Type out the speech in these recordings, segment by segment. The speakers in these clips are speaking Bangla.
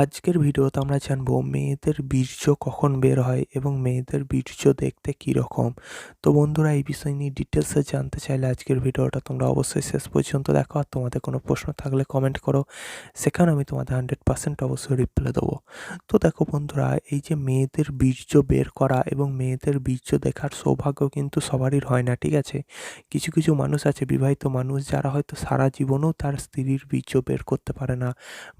আজকের ভিডিওতে আমরা জানব মেয়েদের বীর্য কখন বের হয় এবং মেয়েদের বীর্য দেখতে কীরকম তো বন্ধুরা, এই বিষয় নিয়ে ডিটেলসে জানতে চাইলে আজকের ভিডিওটা তোমরা অবশ্যই শেষ পর্যন্ত দেখো। আর তোমাদের কোনো প্রশ্ন থাকলে কমেন্ট করো। সেখানে আমি তোমাদের হান্ড্রেড পার্সেন্ট অবশ্যই রিপ্লাই দেবো। তো দেখো বন্ধুরা, এই যে মেয়েদের বীর্য বের করা এবং মেয়েদের বীর্য দেখার সৌভাগ্য কিন্তু সবারই হয় না, ঠিক আছে? কিছু কিছু মানুষ আছে, বিবাহিত মানুষ, যারা হয়তো সারা জীবনেও তার স্ত্রীর বীর্য বের করতে পারে না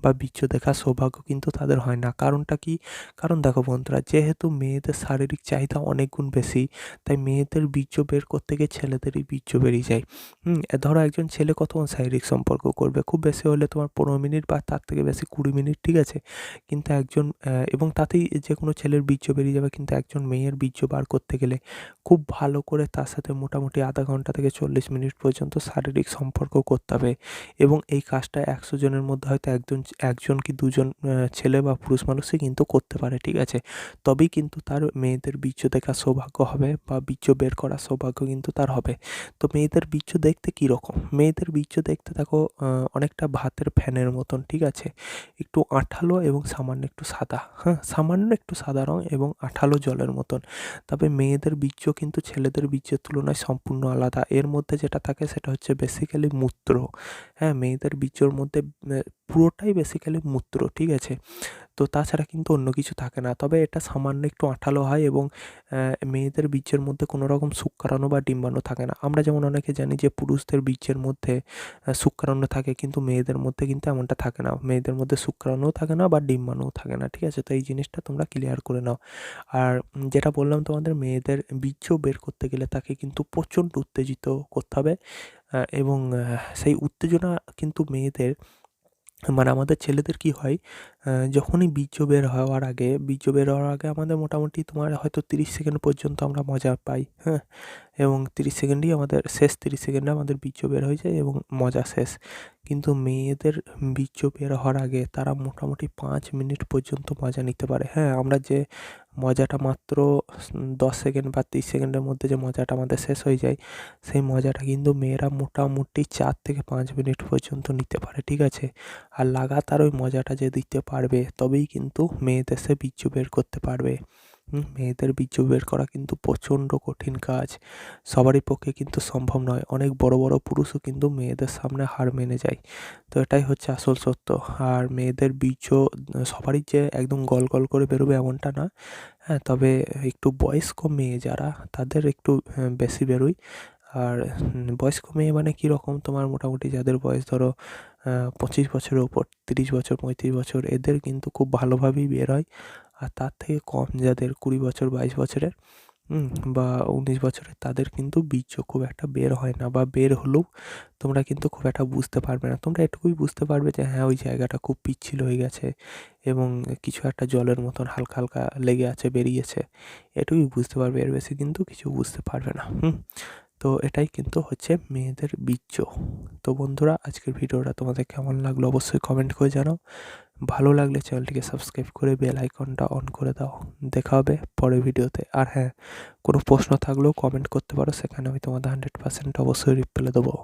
বা বীর্য দেখার সৌভাগ্য কিন্তু তাদের হয় না। কারণটা কি? কারণ দেখো বন্ধুরা, যেহেতু মেয়েদের শারীরিক চাহিদা অনেক গুণ বেশি, তাই মেয়েদের বীর্য বের করতে গিয়ে ছেলেদেরই বীর্য বেরিয়ে যায়। হুম ধরো একজন ছেলে কতক্ষণ শারীরিক সম্পর্ক করবে? খুব বেশি হলে তোমার পনেরো মিনিট বা তার থেকে বেশি কুড়ি মিনিট, ঠিক আছে? কিন্তু একজন এবং তাতেই যে কোনো ছেলের বীর্য বেরিয়ে যাবে, কিন্তু একজন মেয়ের বীর্য বার করতে গেলে খুব ভালো করে তার সাথে মোটামুটি আধা ঘণ্টা থেকে চল্লিশ মিনিট পর্যন্ত শারীরিক সম্পর্ক করতে হবে। এবং এই কাজটা একশো জনের মধ্যে হয়তো একজন একজন কি দুজন ছেলে বা পুরুষ মানুষই কিন্তু করতে পারে, ঠিক আছে? তবেই কিন্তু তার মেয়েদের বীর্য দেখার সৌভাগ্য হবে বা বীর্য বের করার সৌভাগ্য কিন্তু তার হবে। তো মেয়েদের বীর্য দেখতে কীরকম মেয়েদের বীর্য দেখতে দেখো অনেকটা ভাতের ফ্যানের মতন, ঠিক আছে? একটু আঠালো এবং সামান্য একটু সাদা হ্যাঁ? সামান্য একটু সাদা রঙ এবং আঠালো জলের মতন। তবে মেয়েদের বীর্য কিন্তু ছেলেদের বীর্যের তুলনায় সম্পূর্ণ আলাদা। এর মধ্যে যেটা থাকে সেটা হচ্ছে বেসিক্যালি মূত্র হ্যাঁ? মেয়েদের বীর্যর মধ্যে পুরোটাই বেসিক্যালি মূত্র, ঠিক আছে? তো তাছাড়া কিন্তু অন্য কিছু থাকে না। তবে এটা সামান্য একটু আঠালো হয় এবং মেয়েদের বীর্যের মধ্যে কোনো রকম শুক্রাণু বা ডিম্বাণু থাকে না। আমরা যেমন অনেকে জানি যে পুরুষদের বীর্যের মধ্যে শুক্রাণু থাকে কিন্তু মেয়েদের মধ্যে কিন্তু এমনটা থাকে না। মেয়েদের মধ্যে শুক্রাণুও থাকে না বা ডিম্বাণুও থাকে না, ঠিক আছে? তো এই জিনিসটা তোমরা ক্লিয়ার করে নাও। আর যেটা বললাম তোমাদের, মেয়েদের বীর্য বের করতে গেলে তাকে কিন্তু প্রচণ্ড উত্তেজিত করতে হবে এবং সেই উত্তেজনা কিন্তু মেয়েদের মানে আমাদের ছেলেদের কী হয় যখনই বীর্য বের হওয়ার আগে, বীর্য বের হওয়ার আগে আমাদের মোটামুটি তোমার হয়তো তিরিশ সেকেন্ড পর্যন্ত আমরা মজা পাই হ্যাঁ? এবং তিরিশ সেকেন্ডই আমাদের, শেষ তিরিশ সেকেন্ডে আমাদের বীর্য বের হয়ে যায় এবং মজা শেষ। কিন্তু মেয়েদের বীর্য বের হওয়ার আগে তারা মোটামুটি পাঁচ মিনিট পর্যন্ত মজা নিতে পারে। হ্যাঁ আমরা যে মজাটা মাত্র দশ সেকেন্ড বা তিরিশ সেকেন্ডের মধ্যে যে মজাটা আমাদের শেষ হয়ে যায়, সেই মজাটা কিন্তু মেয়েরা মোটামুটি চার থেকে পাঁচ মিনিট পর্যন্ত নিতে পারে, ঠিক আছে? আর লাগাতার ওই মজাটা যে দিতে পারবে, তবেই কিন্তু মেয়েদের সে বীর্য বের করতে পারবে। মেয়েদের বীর্য বের করা কিন্তু প্রচণ্ড কঠিন কাজ। সবারই পক্ষে কিন্তু সম্ভব নয়। অনেক বড় বড় পুরুষও কিন্তু মেয়েদের সামনে হার মেনে যায়। তো এটাই হচ্ছে আসল সত্য। আর মেয়েদের বীর্য, সবারই যে একদম গল গল করে বেরোবে এমনটা না। হ্যাঁ তবে একটু বয়স্ক মেয়ে যারা, তাদের একটু বেশি বেরোয়। আর বয়স্ক মেয়ে মানে কীরকম তোমার মোটামুটি যাদের বয়স ধরো পঁচিশ বছরের ওপর তিরিশ বছর, পঁয়ত্রিশ বছর, এদের কিন্তু খুব ভালোভাবেই বের হয়। আর তার থেকে কম যাদের কুড়ি বছর, বাইশ বছরের বা উনিশ বছরের, তাদের কিন্তু বীর্য খুব একটা বের হয় না বা বের হলেও তোমরা কিন্তু খুব একটা বুঝতে পারবে না। তোমরা এটুকুই বুঝতে পারবে যে হ্যাঁ ওই জায়গাটা খুব পিচ্ছিল হয়ে গেছে এবং কিছু একটা জলের মতন হালকা হালকা লেগে আছে, বেরিয়েছে। এটুকুই বুঝতে পারবে, এর বেশি কিন্তু কিছু বুঝতে পারবে না, হুম। তো এটাই কিন্তু হচ্ছে মেয়েদের বীর্য। তো বন্ধুরা, আজকের ভিডিওটা তোমাদের কেমন লাগল অবশ্যই কমেন্ট করে জানো ভালো লাগলে চ্যানেলটিকে সাবস্ক্রাইব করে বেল আইকনটা অন করে দাও। দেখা হবে পরের ভিডিওতে। আর হ্যাঁ কোনো প্রশ্ন থাকলেও কমেন্ট করতে পারো, সেখানে আমি তোমাদের হান্ড্রেড পার্সেন্ট অবশ্যই রিপ্লাই দেবো।